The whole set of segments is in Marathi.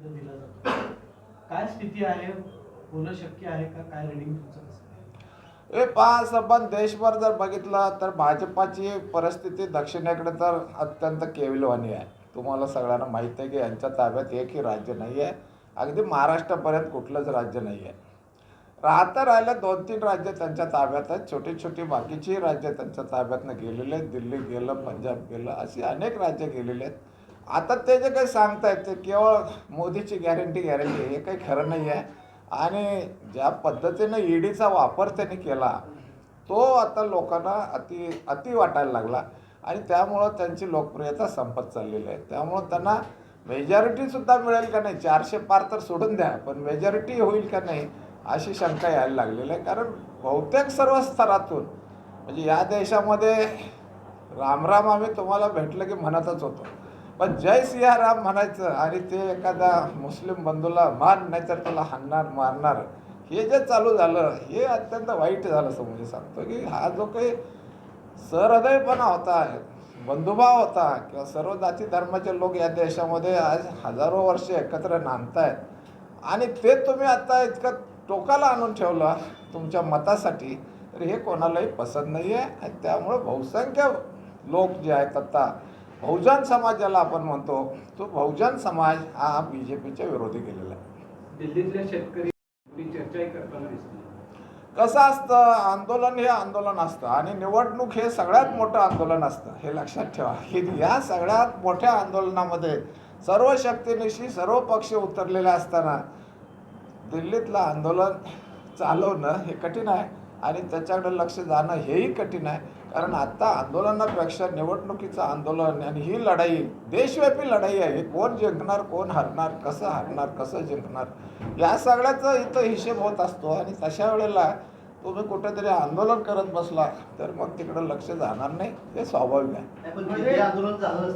दिला जातो. काय स्थिती आहे? होणं शक्य आहे का? काय रिडिंग तुमचं हे पहा असं देशभर जर बघितलं तर भाजपाची परिस्थिती दक्षिणेकडे तर अत्यंत केविलवाणी आहे. तुम्हाला सगळ्यांना माहीत आहे की यांच्या ताब्यात एकही राज्य नाही आहे. अगदी महाराष्ट्रापर्यंत कुठलंच राज्य नाही आहे. राहता राहिलं दोन तीन राज्य त्यांच्या ताब्यात आहेत. छोटी छोटी बाकीची राज्य त्यांच्या ताब्यातनं गेलेले आहेत. दिल्ली गेलं पंजाब गेलं अशी अनेक राज्य गेलेले आहेत. आता ते जे काही सांगतायत ते केवळ मोदीची गॅरंटी गॅरंटी हे काही खरं नाही आहे. आणि ज्या पद्धतीनं ईडीचा वापर त्यांनी केला तो आता लोकांना अति अति वाटायला लागला. आणि त्यामुळं त्यांची लोकप्रियता संपत चाललेली आहे. त्यामुळं त्यांना मेजॉरिटीसुद्धा मिळेल का नाही? चारशे पार तर सोडून द्या पण मेजॉरिटी होईल का नाही अशी शंका यायला लागलेली आहे. कारण बहुतेक सर्व स्तरातून म्हणजे या देशामध्ये रामराम आम्ही तुम्हाला भेटलं की म्हणतच होतो. पण जय सियाराम म्हणायचं आणि ते एखादा मुस्लिम बंधूला मान नाही तर त्याला हाणणार मारणार हे जे चालू झालं हे अत्यंत वाईट झालं असं म्हणजे सांगतो की हा जो काही सहृदयपणा होता बंधुभाव होता किंवा सर्व जाती धर्माचे लोक या देशामध्ये आज हजारो वर्ष एकत्र नांदतायत. आणि ते तुम्ही आता इतकं टोकाला आणून ठेवलं तुमच्या मतासाठी तर हे कोणालाही पसंत नाही आहे आणि त्यामुळं बहुसंख्य लोक जे आहेत आता बहुजन समाज ज्याला आपण म्हणतो तो बहुजन समाज हा बी जे पीच्या विरोधी गेलेला आहे. दिल्लीतल्या शेतकरी मोठी चर्चाही करताना दिसली कसं असतं आंदोलन हे आंदोलन असतं आणि निवडणूक हे सगळ्यात मोठं आंदोलन असतं हे लक्षात ठेवा. की या सगळ्यात मोठ्या आंदोलनामध्ये सर्व शक्तीनिशी सर्व पक्ष उतरलेले असताना दिल्लीतलं आंदोलन चालवणं हे कठीण आहे आणि त्याच्याकडे लक्ष जाणं हेही कठीण आहे. कारण आता आंदोलनापेक्षा निवडणुकीचं आंदोलन आणि ही लढाई देशव्यापी लढाई आहे ही कोण जिंकणार कोण हरणार कसं हरणार कसं जिंकणार या सगळ्याचा इथं हिशेब होत असतो आणि तशा वेळेला तुम्ही कुठेतरी आंदोलन करत बसला तर मग तिकडं लक्ष जाणार नाही हे स्वाभाविक आहे. आंदोलन झालं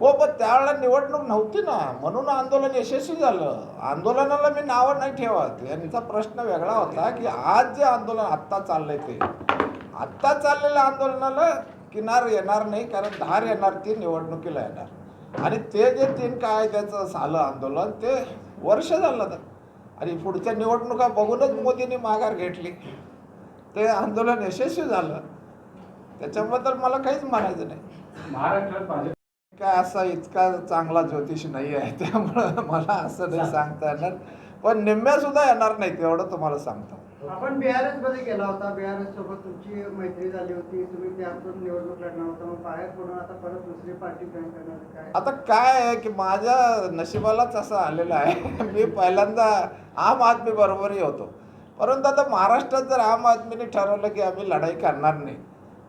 हो पण त्यावेळेला निवडणूक नव्हती ना म्हणून आंदोलन यशस्वी झालं. आंदोलनाला मी नावं नाही ठेवत. यांचा प्रश्न वेगळा होता की आज जे आंदोलन आत्ता चाललंय ते. आत्ता चाललेल्या आंदोलनाला किनार येणार नाही कारण धार येणार ती निवडणुकीला येणार. आणि ते जे तीन कायद्याचं झालं आंदोलन ते वर्ष झालं तर आणि पुढच्या निवडणुका बघूनच मोदींनी माघार घेतली. ते आंदोलन यशस्वी झालं. त्याच्याबद्दल मला काहीच म्हणायचं नाही. महाराष्ट्रात भाजप काय असा इतका चांगला ज्योतिष नाही आहे त्यामुळं मला असं नाही सांगता येणार. पण निम्म्या सुद्धा येणार नाही तेवढं तुम्हाला सांगतो. आपण बीआरएसमध्ये गेला होता. बीआरएस सोबत तुमची मैत्री झाली होती. तुम्ही त्यातून निवडणूक लढणार होता. मग बाहेर पडून आता परत दुसरी पार्टी जॉईन करणार काय? आता काय आहे की माझ्या नशिबालाच असं आलेलं आहे. मी पहिल्यांदा आम आदमी बरोबरही होतो. परंतु आता महाराष्ट्रात जर आम आदमीने ठरवलं की आम्ही लढाई करणार नाही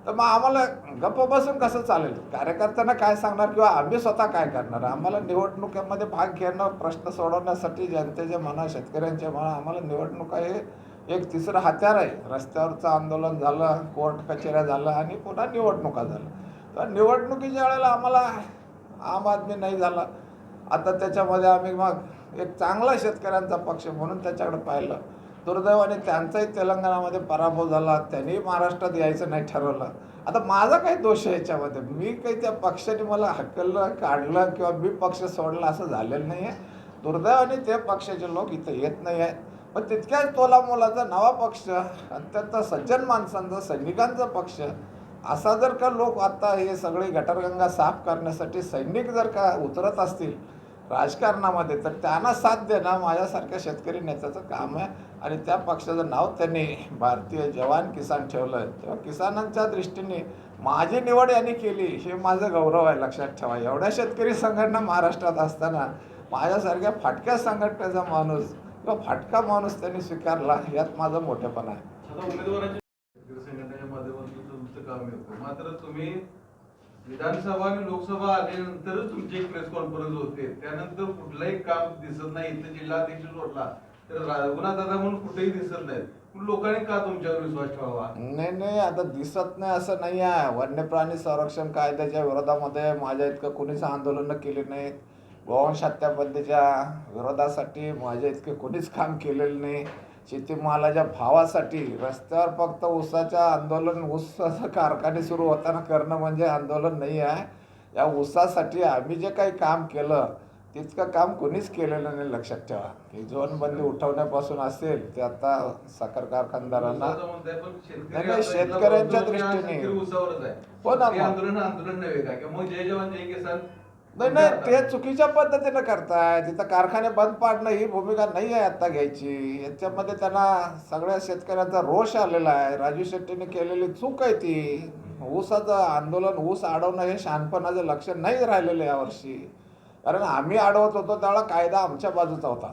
तर मग आम्हाला गप्प बसून कसं चालेल? कार्यकर्त्यांना काय सांगणार किंवा आम्ही स्वतः काय करणार? आम्हाला निवडणुकीमध्ये भाग घेणं प्रश्न सोडवण्यासाठी जनतेच्या म्हणा शेतकऱ्यांच्या म्हणा आम्हाला निवडणुका हे एक तिसरं हत्यार आहे. रस्त्यावरचं आंदोलन झालं कोर्ट कचेऱ्या झालं आणि पुन्हा निवडणुका झालं तर निवडणुकीच्या वेळेला आम्हाला आम आदमी नाही झाला. आता त्याच्यामध्ये आम्ही मग एक चांगला शेतकऱ्यांचा पक्ष म्हणून त्याच्याकडे पाहिलं. दुर्दैवाने त्यांचाही तेलंगणामध्ये पराभव झाला. त्यांनीही महाराष्ट्रात यायचं नाही ठरवलं. आता माझा काही दोष आहे याच्यामध्ये. मी काही त्या पक्षाने मला हकललं काढलं किंवा मी पक्ष सोडला असं झालेलं नाही आहे दुर्दैवाने ते पक्षाचे लोक इथं येत नाही आहेत पण तितक्याच तोलामोलाचा नवा पक्ष अत्यंत सज्जन माणसांचा सैनिकांचा पक्ष असा जर का लोक आता हे सगळे गटरगंगा साफ करण्यासाठी सैनिक जर का उतरत असतील राजकारणामध्ये तर त्यांना साथ देणं माझ्यासारख्या शेतकरी नेत्याचं काम आहे. आणि त्या पक्षाचं नाव त्यांनी भारतीय जवान किसान ठेवलं तेव्हा किसानांच्या दृष्टीने माझी निवड यांनी केली हे माझं गौरव आहे लक्षात ठेवा. एवढ्या शेतकरी संघटना महाराष्ट्रात असताना माझ्यासारख्या फाटक्या संघटनेचा माणूस किंवा फाटका माणूस त्यांनी स्वीकारला यात माझं मोठेपणा आहे. मात्र तुम्ही विधानसभा आणि लोकसभा आल्यानंतरच तुमची एक प्रेस कॉन्फरन्स होते. त्यानंतर कुठलंही काम दिसत नाही. इथं जिल्हाध्यक्ष सोडला तर रघुनाथ दादा म्हणून कुठेही दिसत नाहीत. लोकांनी का तुमच्यावर विश्वास ठेवावा? नाही नाही आता दिसत नाही असं नाही आहे. वन्य प्राणी संरक्षण कायद्याच्या विरोधामध्ये माझ्या इतकं कोणीच आंदोलनं केली नाहीत. गोवंश हत्याबंदीच्या विरोधासाठी माझ्या इतके कोणीच काम केलेलं नाही. शेतीमालाच्या भावासाठी रस्त्यावर फक्त ऊसाच्या आंदोलन ऊसाचं कारखाने सुरू होताना करणं म्हणजे आंदोलन नाही आहे. या ऊसासाठी आम्ही जे काही काम केलं तितकं काम कोणीच केलेलं नाही लक्षात ठेवा. ही जोनबंदी उठवण्यापासून असेल ते आता साखर कारखानदारांना नाही, शेतकऱ्यांच्या दृष्टीने. हो ना. आंदोलन आंदोलन नव्हे का? जय किसान नाही नाही ते चुकीच्या पद्धतीनं करताय तिथं कारखाने बंद पाडणं ही भूमिका नाही आहे आता घ्यायची. याच्यामध्ये त्यांना सगळ्या शेतकऱ्यांचा रोष आलेला आहे. राजू शेट्टीने केलेली चूक आहे ती. ऊसाचं आंदोलन ऊस अडवणं हे शहाणपणाचं लक्षण नाही राहिलेलं यावर्षी कारण आम्ही अडवत होतो त्यावेळेला कायदा आमच्या बाजूचा होता.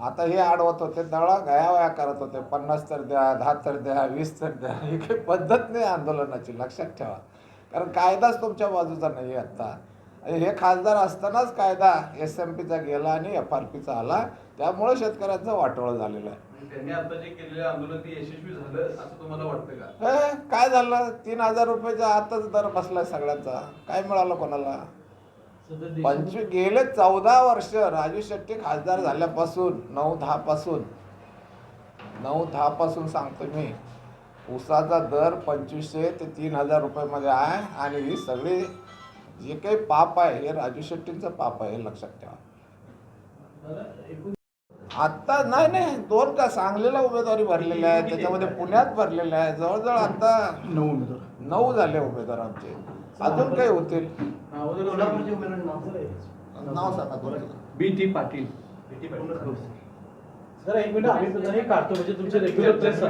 आता हे अडवत होते त्यावेळेला गयावया करत होते. पन्नास तर द्या दहा तर द्या वीस तर द्या. ही काही पद्धत नाही आंदोलनाची लक्षात ठेवा. कारण कायदाच तुमच्या बाजूचा नाही आहे आत्ता. हे खासदार असतानाच कायदा एस एम पीचा गेला आणि एफ आर पीचा आला. त्यामुळे शेतकऱ्यांचं वाटोळं झालेलं आहे. त्यांनी आता जे केलेलं आंदोलन ते यशस्वी झालं असं तुम्हाला वाटतं का? हे, काय झालं? तीन हजार रुपयाच्या आतच दर बसलाय सगळ्यांचा. काय मिळालं कोणाला? पंचवीस गेले चौदा वर्ष राजू शेट्टी खासदार झाल्यापासून नऊ दहा पासून. नऊ दहा पासून सांगतो मी. ऊसाचा दर पंचवीसशे ते तीन हजार रुपयामध्ये आहे आणि ही सगळी जे काही पाप आहे हे राजू शेट्टींचं पाप आहे हे लक्षात ठेवा. आत्ता नाही नाही दोन का सांगलीला उमेदवारी भरलेल्या आहे त्याच्यामध्ये पुण्यात भरलेल्या आहे जवळजवळ आता नऊ उमेदवार. नऊ झाले उमेदवार आमचे. अजून काही होतील नाव सांगा बी टी पाटील. जरा एक मिनिट आम्ही पण हे काढतो म्हणजे तुमचे रेग्युलर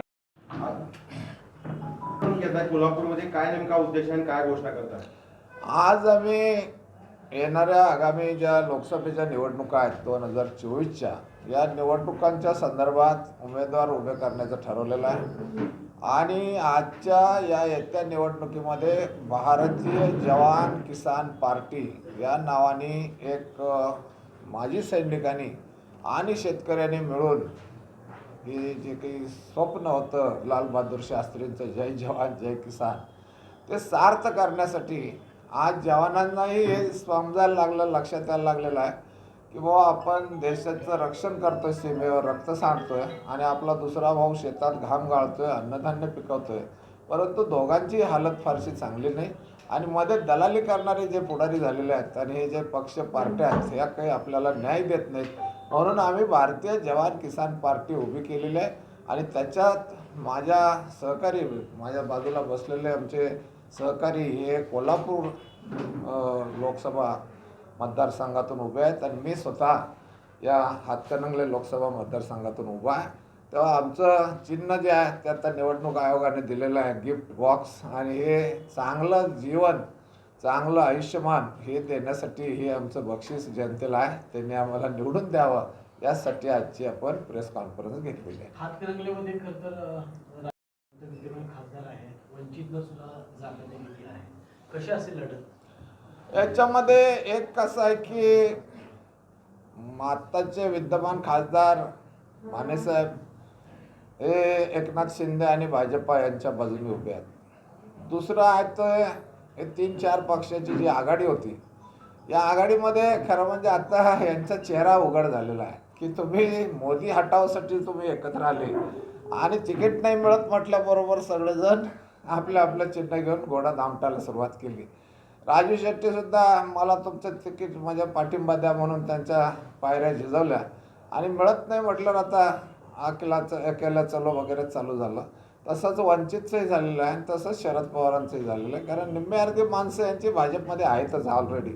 कोल्हापूरमध्ये काय नेमका उद्देश आहे आणि काय घोषणा करताय आज आम्ही येणाऱ्या आगामी ज्या लोकसभेच्या निवडणुका आहेत दोन हजार चोवीसच्या या निवडणुकांच्या संदर्भात उमेदवार उभे करण्याचं ठरवलेलं आहे. आणि आजच्या या येत्या निवडणुकीमध्ये भारतीय जवान किसान पार्टी या नावाने एक माजी सैनिकांनी आणि शेतकऱ्यांनी मिळून हे जे काही स्वप्न होतं लालबहादूर शास्त्रींचं जय जवान जय किसान ते सार्थ करण्यासाठी आज जवानांनाही हे समजायला लागलं लक्षात यायला लागलेलं आहे की बाबा आपण देशाचं रक्षण करतोय सीमेवर रक्त सांडतोय आणि आपला दुसरा भाऊ शेतात घाम गाळतोय अन्नधान्य पिकवतोय. परंतु दोघांची हालत फारशी चांगली नाही आणि मध्ये दलाली करणारे जे पुढारी झालेले आहेत आणि हे जे पक्ष पार्ट्या आहेत ह्या काही आपल्याला न्याय देत नाहीत. म्हणून आम्ही भारतीय जवान किसान पार्टी उभी केलेली आहे आणि त्याच्यात माझ्या सहकारी माझ्या बाजूला बसलेले आमचे सहकारी हे कोल्हापूर लोकसभा मतदारसंघातून उभे आहेत आणि मी स्वतः या हातकणंगले लोकसभा मतदारसंघातून उभा आहे. तेव्हा आमचं चिन्ह जे आहे ते आता निवडणूक आयोगाने दिलेलं आहे गिफ्ट बॉक्स. आणि हे चांगलं जीवन चांगलं आयुष्यमान हे देण्यासाठी हे आमचं बक्षीस जनतेला आहे. त्यांनी आम्हाला निवडून द्यावं यासाठी आजची आपण प्रेस कॉन्फरन्स घेतलेली आहे हातकणंगलेमध्ये खरं तर अं, राज्याचे विद्यमान खासदार आहेत वंचितनं सुद्धा जागा दिलेली आहे कशी असेल लढत? याच्यामध्ये एक कसं आहे की आत्ताचे विद्यमान खासदार मानेसाहेब हे एकनाथ शिंदे आणि भाजपा यांच्या बाजूने उभे आहेत. दुसरं आहे तर हे तीन चार पक्षाची जी आघाडी होती या आघाडीमध्ये खरं म्हणजे आता यांचा चेहरा उघड झालेला आहे की तुम्ही मोदी हटावसाठी तुम्ही एकत्र आले आणि तिकीट नाही मिळत म्हटल्याबरोबर सगळेजण आपल्या आपलं चिन्ह घेऊन घोडा दामटायला सुरुवात केली. राजू शेट्टीसुद्धा मला तुमचं तिकीट माझ्या पाठिंबा द्या म्हणून त्यांच्या पायऱ्या झिजवल्या. आणि मिळत नाही म्हटलं आता अकेलाचं अकेला चलो वगैरे चालू झालं. तसंच वंचितचंही झालेलं आहे आणि तसंच शरद पवारांचंही झालेलं आहे. कारण निम्मे अर्धी माणसं यांची भाजपमध्ये आहेतच ऑलरेडी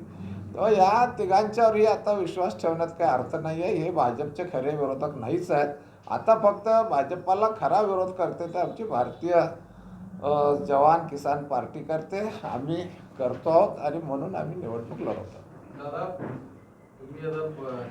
तेव्हा या तिघांच्यावरही आता विश्वास ठेवण्यात काही अर्थ नाही आहे. हे भाजपचे खरे विरोधक नाहीच आहेत. आता फक्त भाजपाला खरा विरोध करते तर आमची भारतीय जवान किसान पार्टी करते आम्ही करतो आहोत आणि म्हणून आम्ही निवडणूक लढवतो. दादा तुम्ही आता